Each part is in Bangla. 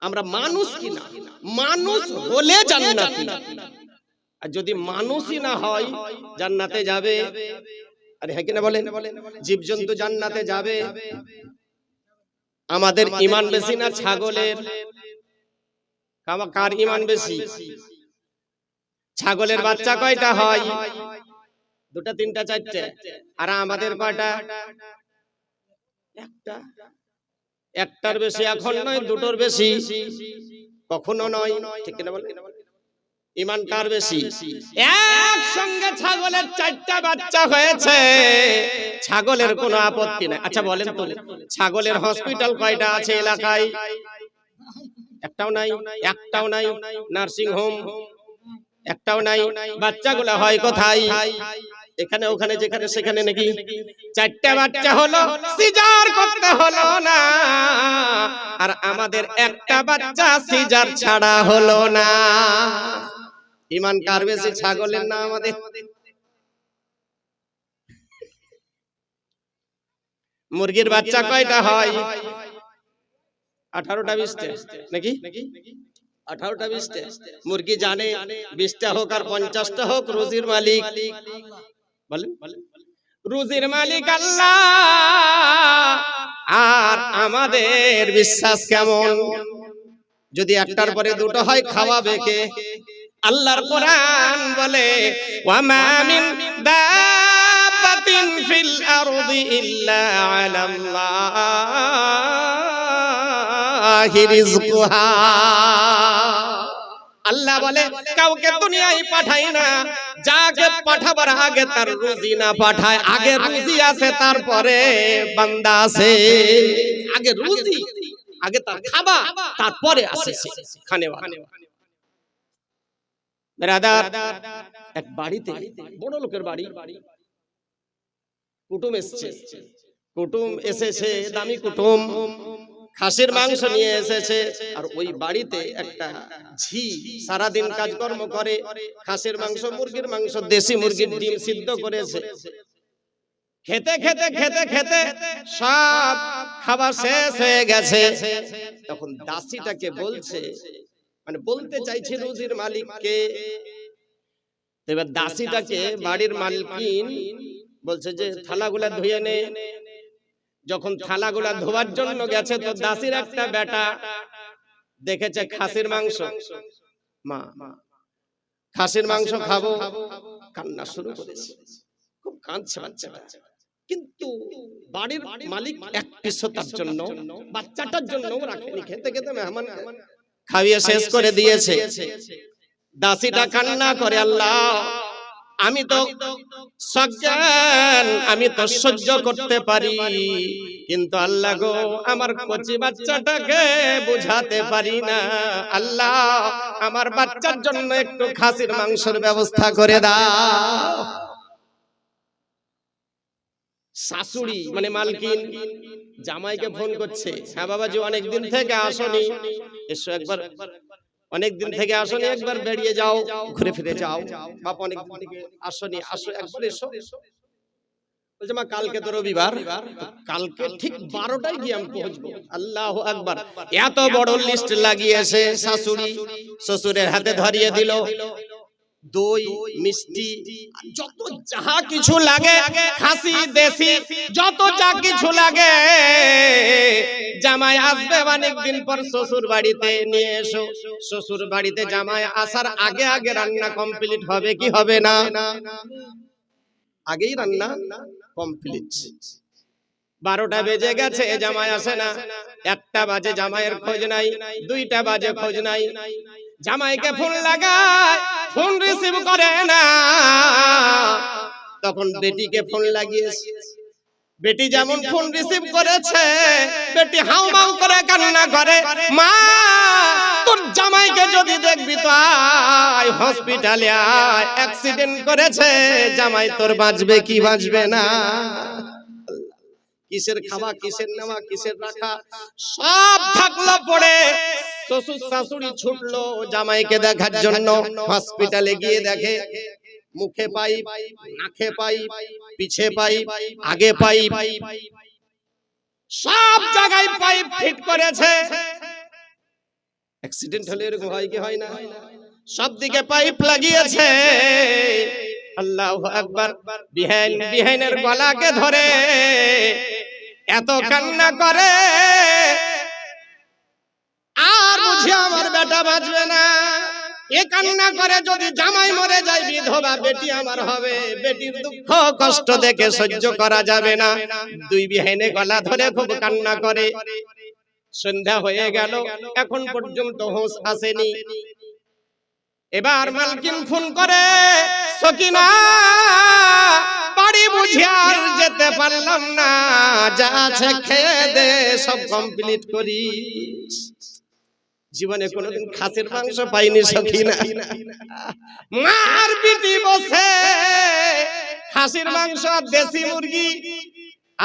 আমরা মানুষ কি না? মানুষ হলে জান্নাতি। আর যদি মানুষই না হয় জান্নাতে যাবে। আরে হ্যাঁ কিনা বলেন? জীবজন্তু জান্নাতে যাবে। আমাদের ইমান বেশি না ছাগলের? কার ইমান বেশি? ছাগলের বাচ্চা কয়টা হয়? দুটা তিনটা চারটে। আর আমাদের কয়টা? একটা। একটার বেশি এখন নয় দুটোর বেশি। কখনো নয় ঠিক না বলে ইমান কার বেশি। একসঙ্গে ছাগলের চারটা বাচ্চা হয়েছে। ছাগলের কোনো আপত্তি নাই। আচ্ছা বলেন তো। ছাগলের হসপিটাল কয়টা আছে এলাকায়? একটাও নাই একটাও নাই নার্সিং হোম একটাও নাই। বাচ্চাগুলো হয় কোথায়? এখানে ওখানে যেখানে সেখানে নাকি চারটা বাচ্চা হলো সিজার করতে হলো না। আর আমাদের একটা বাচ্চা সিজার ছাড়া হলো না। ইমান কার বেশি ছাগলের না আমাদের। মুরগির বাচ্চা কয়টা হয়? আঠারোটা বিশটা। নাকি? আঠারোটা বিশটা। মুরগি জানে বিশটা হোক আর পঞ্চাশটা হোক রুজির মালিক। বলেন। রুজির মালিক আল্লাহ। আর আমাদের বিশ্বাস কেমন? যদি একটার পরে দুটো হয় খাওয়াবে কে? আল্লাহর কোরআন বলে ওয়ামা মিন দাব্বাতিন ফিল আরদি ইল্লা আলাল্লাহি রিজকুহা আল্লাহ বলে, কাউকে দুনিয়ায় পাঠাই না। যাকে পাঠাবার আগে তার রুজি না পাঠায়। আগে রুজি আছে, তারপরে বান্দা আছে। আগে রুজি, আগে তার খাবা তারপরে আসে খানে বেরাদার, এক বাড়িতে বড় লোকের বাড়ি। কুটুম এসছে। কুটুম এসেছে, দামি কুটুম। খাসির মাংস নিয়ে এসেছে আর ওই বাড়িতে একটা ঝি সারাদিন কাজকর্ম করে খাসির মাংস মুরগির মাংস দেশি মুরগির ডিম সিদ্ধ করেছে। খেতে খেতে খেতে খেতে সব খাবার শেষ হয়ে গেছে। তখন দাসীটাকে বলছে মানে বলতে চাইছে রুজির মালিককে। এবার দাসীটাকে বাড়ির মালকিন বলছে যে থালাগুলা ধুয়ে নে। যখন থালাগুলা ধোয়ার জন্য গেছে তো দাসির একটা বেটা দেখেছে খাসির মাংস। মা খাসির মাংস খাব কান্না শুরু করেছে। খুব কাঁদছে বাচ্চাটা। কিন্তু বাড়ির মালিক এক পিসও তার জন্য বাচ্চাটার জন্য রাখেনি খেতে খেতে মেহমান খাইয়ে শেষ করে দিয়েছে। দাসিটা কান্না করে আল্লাহ আমি তো সজ্ঞান আমি তো সহ্য করতে পারি। কিন্তু আল্লাহ গো, আমার কচি বাচ্চাটাকে বুঝাতে পারি না। আল্লাহ, আমার বাচ্চার জন্য একটু খাসির মাংসের ব্যবস্থা করে দাও। শাশুড়ি মানে মালকিন, জামাইকে ফোন করছে। হ্যাঁ বাবাজি, অনেকদিন থেকে আসনি। এসো একবার। অনেকদিন থেকে আসনি একবার বেরিয়ে যাও ঘুরে ফিরে যাও। বাপ অনেক দিন থেকে আসনি আসো একবার এসো। বলছে মা কালকে তো রবিবার কালকে ঠিক বারোটায় গিয়ে আমি পৌঁছবো। আল্লাহ আকবার। এত বড় লিস্ট লাগিয়েছে শাশুড়ি শ্বশুরের হাতে ধরিয়ে দিল। দই, মিষ্টি, যত যাহা কিছু লাগে, খাসি, দেশি, যত যা কিছু লাগে, জামাই আসবে অনেক দিন পর শ্বশুর বাড়িতে নিয়ে এসো। শ্বশুর বাড়িতে জামাই আসার আগে আগে রান্না কমপ্লিট হবে কি হবে না? আগেই রান্না কমপ্লিট বারোটা বেজে গেছে, জামাই আসে না। একটা বাজে জামাইয়ের খোঁজ নাই, দুইটা বাজে খোঁজ নাই। জামাইকে ফোন লাগায় ফোন রিসিভ করে না। তখন বেটিকে ফোন লাগিয়েছে। বেটি যেমন ফোন রিসিভ করেছে বেটি হাউ মাউ করে কান্না করে মা তোর জামাইকে যদি দেখবি তো আয় হসপিটালে আয় অ্যাক্সিডেন্ট করেছে জামাই তোর বাঁচবে কি বাঁচবে না? কিসের খাওয়া কিসের নেওয়া কিসের রাখা? সব থাকল পড়ে। শ্বশুর শাশুড়ি ছুটলো জামাইকে দেখার জন্য হসপিটালে গিয়ে দেখে মুখে পাই নাকে পাই পিছে পাই আগে পাই সব জায়গায় পাইপ ফিট করেছে। অ্যাক্সিডেন্ট হলে এরকম হয় কি হয় না? সব দিকে পাইপ লাগিয়েছে। আল্লাহ একবার বিহাইন বিহাইনের গলাকে ধরে। এত কান্না করে। আর আমার বেটা বাঁচবে না। এ কান্না করে যদি জামাই মরে যায়, বিধবা বেটি আমার হবে। বেটির দুঃখ, কষ্ট দেখে সহ্য করা যাবে না। দুই বিহাইনে গলা ধরে খুব কান্না করে। সন্ধ্যা হয়ে গেল, এখন পর্যন্ত হোশ আসেনি। এবার মালকিন ফোন করে, সকিনা, বাড়ি বুঝে আর যেতে পারলাম না। যা আছে খেয়ে দে, সব কমপ্লিট করি জীবনে কোনোদিন খাসির মাংস পাইনি সকিনা মার পিটি বসে। খাসির মাংস আর দেশি মুরগি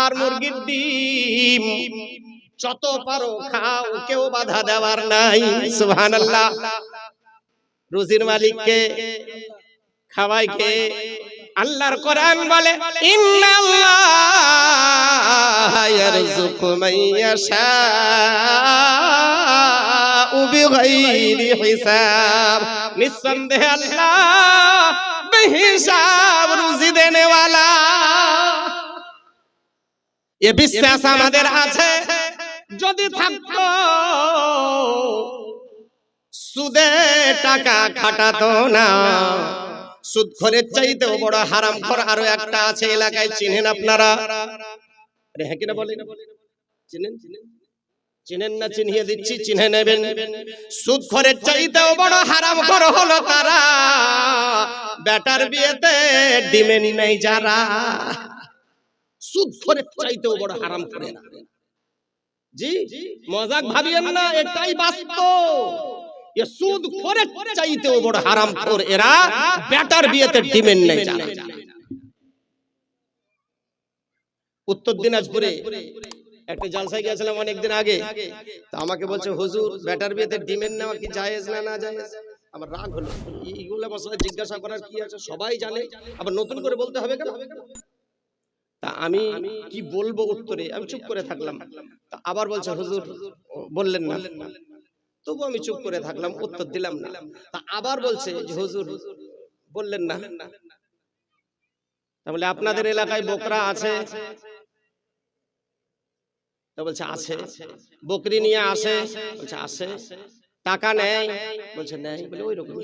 আর মুরগির ডিম। যত পারো খাও কেউ বাধা দেওয়ার নাই। সুবহানাল্লাহ। রুজির মালিককে খাওয়াই কে আল্লাহর কোরআন বলে ইন্নাল্লাহ ইয়ারযুকু মান বিগাইরি হিসাব। নিঃসন্দেহে আল্লাহ রুজি দেনে ওয়ালা এ বিশ্বাস আমাদের আছে। যদি থাকতো, সুদে টাকা খাটাতো না। সুদ খরের চাইতেও বড় হারাম খর আরও একটা আছে এলাকায়, চিনেন আপনারা? হ্যাঁ বলেন। চিনেন চিনেন? না চিনিয়ে দিচ্ছি চিনে নেবেন। সুদ খরের চাইতেও বড় হারাম খর হলো তারা। বেটার বিয়েতে ডিমেন নেই যারা। সুদ খরের চাইতেও বড় হারাম করে না। জি মজাক ভাবিয়েন না এটাই বাস্তব। এ সুদ করে চাইতেও বড় হারাম খোর। এরা বেটার বিয়েতে ডিমেন্ড নেই যারা। উত্তর দিনাজপুরে একটা জালসায় গেছিলাম অনেকদিন আগে। তো আমাকে বলছে, হুজুর, ব্যাটার বিয়েতে ডিমের নেওয়া কি জায়েজ না না জায়েজ? আমার রাগ হলো। এইগুলো মশলা জিজ্ঞাসা করার কি আছে? সবাই জানে। আবার নতুন করে বলতে হবে কেন? তা আমি কি বলব উত্তরে? আমি চুপ করে থাকলাম। আবার বলছে, হুজুর বললেন না। তবু আমি চুপ করে থাকলাম, উত্তর দিলাম না। তা আবার বলছে হুজুর, বললেন না। তাহলে আপনাদের এলাকায় বকরা আছে? তা বলছে আছে। বকরি নিয়ে আসে বলছে আসে টাকা নেয় বলছে নেয়। বলে ওই রকম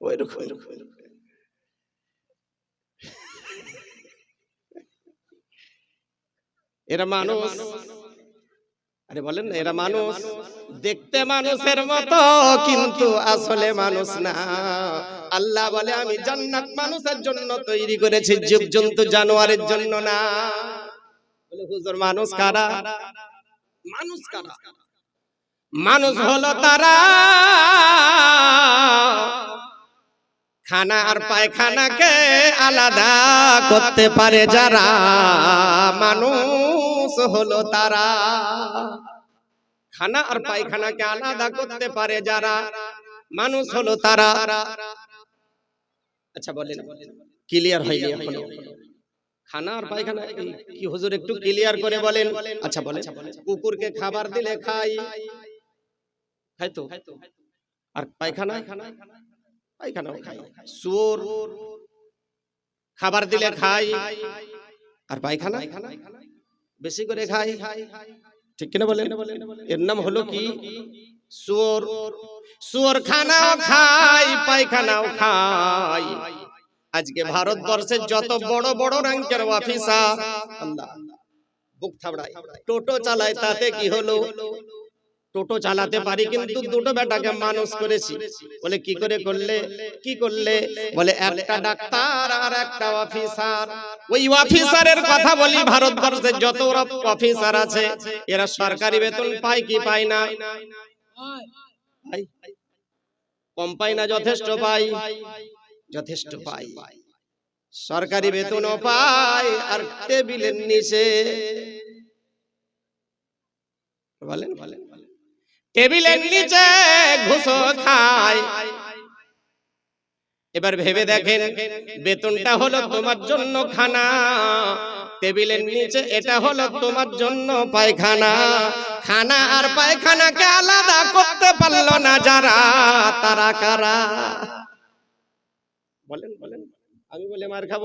ওই রকম ওই রকম এরা মানুষ। আরে বলেন না এরা মানুষ। দেখতে মানুষের মতো কিন্তু আসলে মানুষ না। আল্লাহ বলে, আমি জান্নাত মানুষের জন্য তৈরি করেছি জীব জন্তু জানোয়ারের জন্য না। বলে, হুজুর, মানুষ কারা? মানুষ কারা? মানুষ হলো তারা। খানা আর পায়খানাকে আলাদা করতে পারে যারা, মানুষ হলো তারা। খানা আর পায়খানাকে আলাদা করতে পারে যারা, মানুষ হলো তারা। আচ্ছা বলেন। ক্লিয়ার হয়নি এখনও। খানা আর পায়খানা কি হুজুর একটু ক্লিয়ার করে বলেন। আচ্ছা বলেন। কুকুরকে খাবার দিলে খাই। খাই। তো? আর পায়খানা? পায়খানাও খাই। খাবার দিলে খাই। আর পায়খানা? বেশি করে খাই। ঠিক কিনা বলেন? এর নাম হলো কি? শুয়োর। শুয়োর। খানাও খাই পায়খানাও খাই। আজকে ভারতবর্ষের যত বড় বড় র্যাঙ্কের অফিসার আল্লাহ বুক থাবড়ায়। টোটো চালায় তাতে কি হলো? টোটো চালাতে পারি কিন্তু দুটো বেটাকে মানুষ করেছি। বলে কি করে করলে? কি করলে? বলে একটা ডাক্তার আর একটা অফিসার ওই অফিসারের কথা বলি ভারতবর্ষের যত অফিসার আছে এরা সরকারি বেতন পায় কি পায় না। কম পায় না যথেষ্ট পাই যথেষ্ট পাই সরকারি বেতনও পায় আর টেবিলের নিচে। বলেন বলেন টেবিলের নিচে ঘুষো খায়। এবার ভেবে দেখেন বেতনটা হলো তোমার জন্য খানা। টেবিলের নিচে এটা হলো তোমার জন্য পায়খানা। খানা আর পায়খানাকে আলাদা করতে পারল না যারা তারা কারা? বলেন বলেন। আমি বলে মার খাব।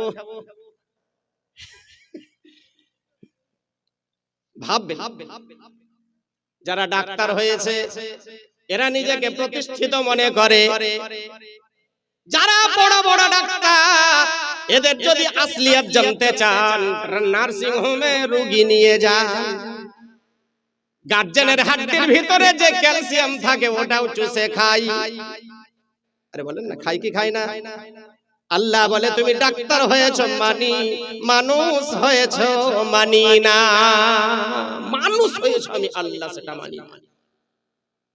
ভাববে যারা ডাক্তার হয়েছে এরা নিজেকে প্রতিষ্ঠিত মনে করে। যারা বড় বড় ডাক্তার এদের যদি আসলিয়াত জানতে চান নার্সিং হোমে রুগী নিয়ে যান। গার্জেনের হাড্ডির ভিতরে যে ক্যালসিয়াম থাকে ওটাও চুষে খাই। আরে বলেন না খাই কি খাই না? আল্লাহ বলে তুমি ডাক্তার হয়েছ মানি মানুষ হয়েছ মানি না। মানুষ হয়েছ আমি আল্লাহ সেটা মানি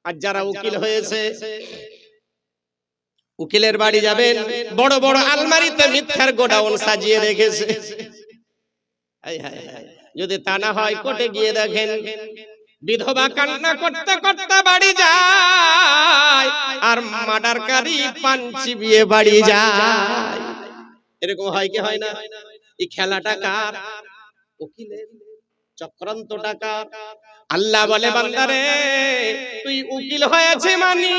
আর যারা উকিল হয়েছে উকিলের বাড়ি যাবেন। বড় বড় আলমারিতে মিথ্যার গোডাউন সাজিয়ে রেখেছে। যদি তা না হয় কোর্টে গিয়ে দেখেন। বিধবা কান্না করতে করতে বাড়ি যায় আর মার্ডারকারী পাঞ্চি বিয়ে বাড়ি যায়। এরকম হয় কি হয় না? এই খেলাটা কার? উকিলের। চক্রান্ত কার আল্লাহ বলে বান্দারে তুই উকিল হয়েছে মানি।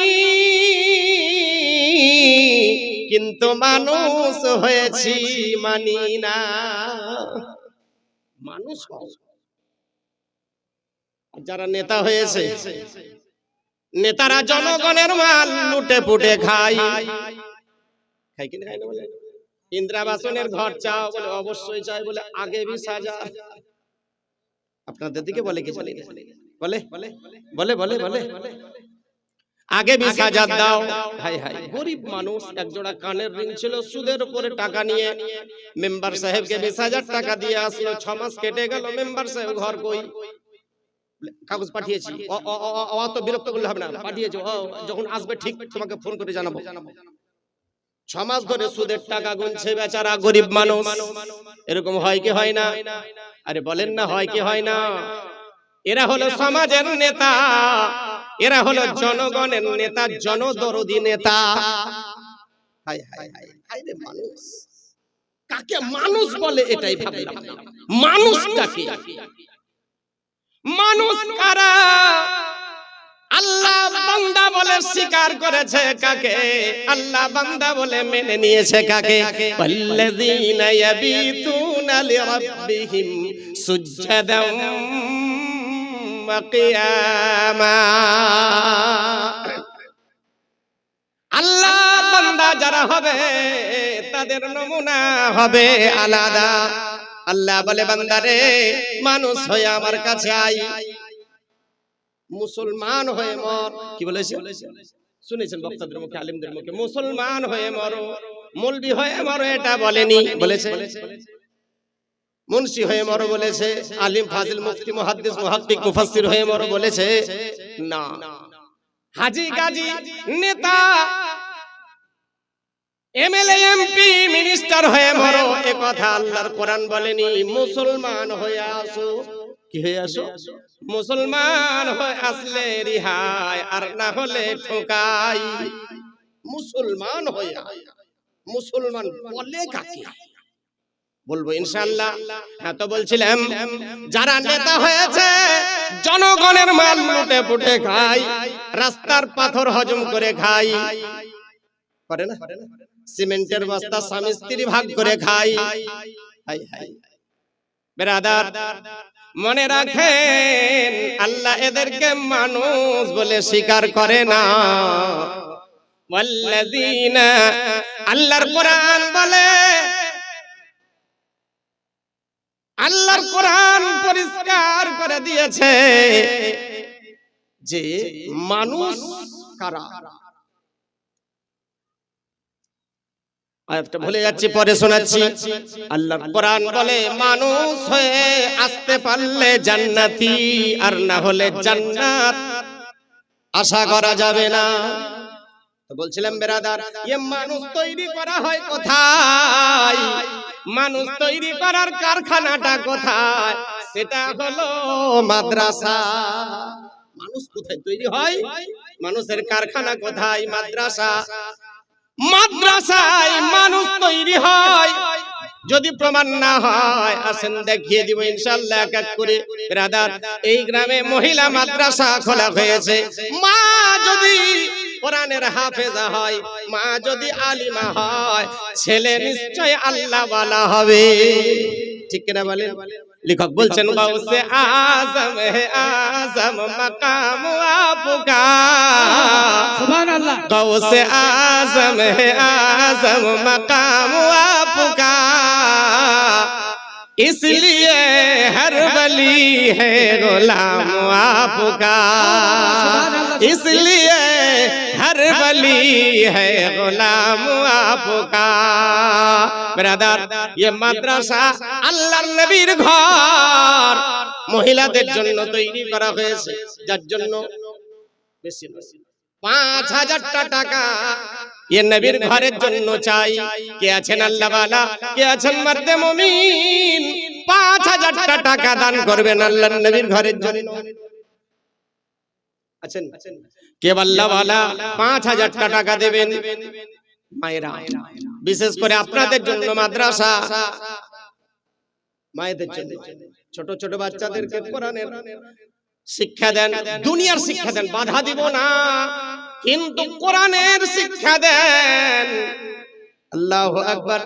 কিন্তু মানুষ হয়েছি মানি না। মানুষ যারা নেতা হয়েছে, নেতারা জনগণের মাল লুটে পুটে খায়। খাই কিনা খাই না বলে? ইন্দ্রাবাসনের ঘর চাও বলে অবশ্যই চাই বলে আগে বিশ হাজার আপনাদের দিকে বলে কি বলে? বলে? বলে? বলে? বলে? আগে বিশ হাজার দাও। হাই হাই গরিব মানুষ একজোড়া কানের রিং ছিল সুদের উপরে টাকা নিয়ে। মেম্বার সাহেবকে বিশ হাজার টাকা দিয়ে আসলো ছ মাস কেটে গেল মেম্বার সাহেব ঘর কই? কাগজ পাঠিয়েছি। অত বিরক্ত করলে হবে না। পাঠিয়েছি যখন আসবে ঠিক তোমাকে ফোন করে জানাব। ছ মাস ধরে সুদের টাকা গুনছে বেচারা গরিব মানুষ। এরকম হয় কি হয় না? আরে বলেন না হয় কি হয় না? এরা হলো সমাজের নেতা। এরা হলো জনগণের নেতা জনদরদি নেতা। রে মানুষ। কাকে মানুষ বলে এটাই ভাবলাম। মানুষটাকে মানুষ কারা? আল্লাহ বান্দা বলে স্বীকার করেছে কাকে? আল্লাহ বান্দা বলে মেনে নিয়েছে কাকে? ওয়াল্লাযীনা ইয়াবিতুনা লিরাব্বিহিম সুজ্জাদাম আল্লাহ বান্দা যারা হবে, তাদের নমুনা হবে আলাদা। আল্লাহ বলে বান্দারে মানুষ হয়ে আমার কাছে আই মুসলমান হয়ে মর। কি বলেছে? শুনেছেন বক্তাদের মুখে, আলিমদের মুখে, মুসলমান হয়ে মরো। মৌলবি হয়ে মরো, এটা বলেনি। বলেছে? মুন্সি হয়ে মরো বলেছে, আলিম ফাজিল মুফতি, মুহাদ্দিস মুহাক্কিক মুফাসসির হয়ে মরো বলেছে। না। হাজি গাজী নেতা, এমএলএ, এমপি, মিনিস্টার হয়ে মরো, এ কথা আল্লাহর কোরআন বলেনি। মুসলমান হয়ে আসো। কি হয়ে আসো? মুসলমান হয়ে আসলে রিহাই আর না হলে ঠোকাই। মুসলমান হয়ে। মুসলমান বলে কাকে? বলব ইনশাআল্লাহ। হ্যাঁ তো বলছিলাম যারা নেতা হয়েছে জনগণের মাল লুটে পুটে খায় রাস্তার পাথর হজম করে খায়। করে না? সিমেন্টের বস্তা স্বামী স্ত্রী ভাগ করে খাই হাই হাই বেরাদার মনে রাখেন আল্লাহ এদেরকে মানুষ বলে স্বীকার করে না। ওয়াল্লাযীনা আল্লাহর কোরআন বলে আল্লাহর কোরআন পরিষ্কার করে দিয়েছে যে মানুষ কারা? আয়াতটা ভুলে যাচ্ছি, পরে শোনাচ্ছি। আল্লাহর কোরআন বলে মানুষ হয়ে আসতে পারলে জান্নাতি, আর না হলে জান্নাত। আশা করা যাবে না। বলছিলাম, বেরাদার, এ মানুষ তৈরি করা হয় কোথায়? মানুষ তৈরি করার কারখানাটা কোথায়? সেটা হলো মাদ্রাসা। মানুষ কোথায় তৈরি হয়? মানুষের কারখানা কোথায়? মাদ্রাসা। মাদ্রাসায় মানুষ তৈরি হয়। যদি প্রমাণ না হয় আসেন দেখিয়ে দিব ইনশাল্লাহ এক এক করে। ব্রাদার এই গ্রামে মহিলা মাদ্রাসা খোলা হয়েছে। মা যদি কোরআনের হাফেজা হয় মা যদি আলিমা হয় ছেলে নিশ্চয় আল্লাহ বালা হবে ঠিক কিনা বলেন লেখক বলছেন গাউসে আজম হে আজম মাকাম আপুকা সুবহান আল্লাহ गौस आजम है आजम मकाम आपका इसलिए हर बली है गुलाम आपका इसलिए हर बली है गुलाम आपका ब्रदर ये মাদ্রাসা আল্লাহর নবীর ঘর মহিলাদের জন্য তৈরি করা হয়েছে যার জন্য বেশি বেশি পাঁচ হাজারটা টাকা এ নবীর ঘরের জন্য চাই কে আছেন আল্লাহ বালা কে আছেন মারতে মমিন পাঁচ হাজারটা টাকা দান করবেন আল্লাহ নবীর ঘরের জন্য আছেন কে আল্লাহ পাঁচ হাজারটা টাকা দেবেন মায়েরা। বিশেষ করে আপনাদের জন্য মাদ্রাসা। মায়েদের জন্য। ছোট ছোট বাচ্চাদেরকে কোরআনের শিক্ষা দেন দুনিয়ার শিক্ষা দেন বাধা দিব না। কিন্তু কোরআনের শিক্ষা দেন। আল্লাহ আকবার।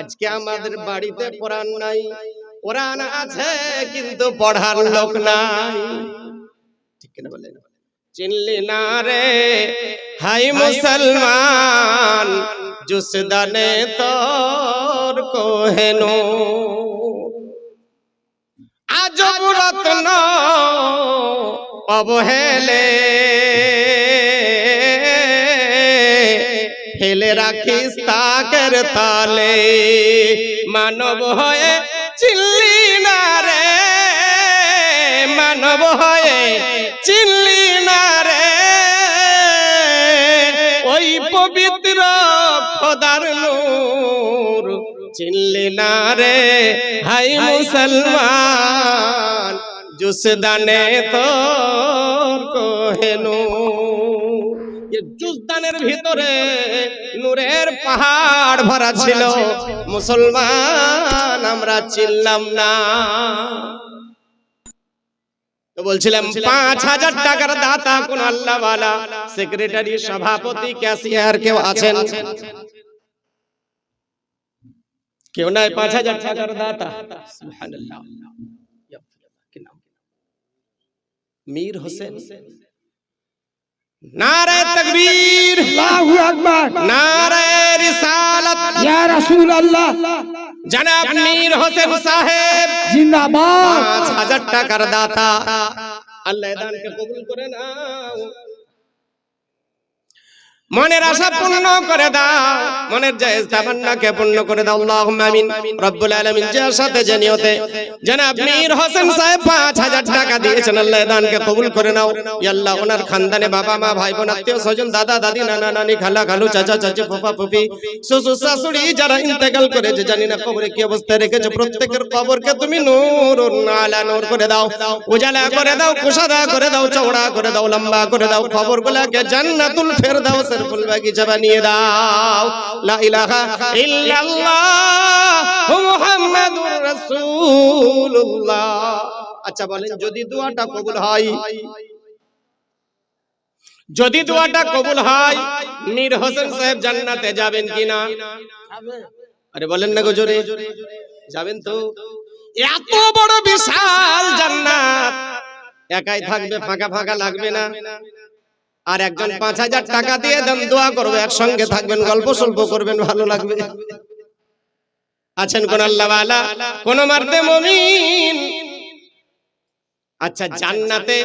আজকে আমাদের বাড়িতে কোরআন নাই। কোরআন আছে কিন্তু পড়ার লোক নাই। ঠিক কিনা বলেন? চিনলি না রে? হাই মুসলমান জুসদানে তোর কোহেনো। আজব রত্ন অবহেলে ফেলে রাখিস তাকের তালে। মানব হয়ে চিল্লি না রে? মানব হয়ে চিল্লি পবিত্র খোদার নূর। চিনলি না রে? হাই মুসলমান জুসদানে তোর কোহেনু জুসদানের ভিতরে নূরের পাহাড় ভরা ছিল। মুসলমান, আমরা চিনলাম না। তো বলছিলাম পাঁচ হাজার টাকার দাতা কোন আল্লাহওয়ালা সেক্রেটারি সভাপতি ক্যাশিয়ার কেউ আছেন? কেউ নাই পাঁচ হাজার টাকার দাতা? মীর হোসেন। নারে তকবীর। আল্লাহু আকবার। নারে রিসালাত। ইয়া রাসূলুল্লাহ। জনাব মীর হোসেন সাহেব জিন্দাবাদ পাঁচ হাজার টাকার দাতা আল্লাহ দানকে কবুল করে নাও মনের আশা পূর্ণ করে দাও। মনের জায়েজ তামান্নাকে পূর্ণ করে দাও। আল্লাহুম্মা আমিন। রব্বুল আলামিন যার সাথে জানিওতে জনাব মীর হোসেন সাহেব 5000 টাকা দিয়েছেন। আল্লাহ দানকে কবুল করে নাও। ইয়া আল্লাহ ওনার খানদানে বাবা মা ভাই বোন আত্মীয় স্বজন দাদা দাদি নানা নানি খালা খালু চাচা চাচি ফুফা ফুফি শ্বশুর শাশুড়ি যারা ইন্তেকাল করেছে জানি না কবরে কি অবস্থায় রেখেছে। প্রত্যেকের কবরকে তুমি নূর আলা নূর করে দাও। উজালা করে দাও। কুশাদা করে দাও চওড়া করে দাও লম্বা করে দাও। কবরগুলোকে জান্নাতুল ফেরদাউসের ফুল বাগিচা বানিয়ে দাও। লা ইলাহা ইল্লাল্লাহ মুহাম্মাদুর রাসূলুল্লাহ। আচ্ছা বলেন, যদি দোয়াটা কবুল হয়? যদি দোয়াটা কবুল হয়, মীর হোসেন সাহেব জান্নাতে যাবেন কিনা? আরে বলেন না গো জোরে। যাবেন তো। এত বড় বিশাল জান্নাত। একাই থাকবে, ফাঁকা ফাঁকা লাগবে না। আর একজন পাঁচ হাজার টাকা দিয়ে দেন দোয়া করবে একসঙ্গে থাকবেন গল্প সল্প করবেন ভালো লাগবে। আছেন কোন আল্লাহ কোন মারতে মমিন? আচ্ছা জান্নাতে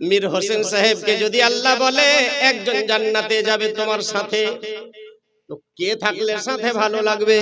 মীর হোসেন সাহেবকে যদি আল্লাহ বলে একজন জান্নাতে যাবে তোমার সাথে তো কে থাকলে সাথে ভালো লাগবে?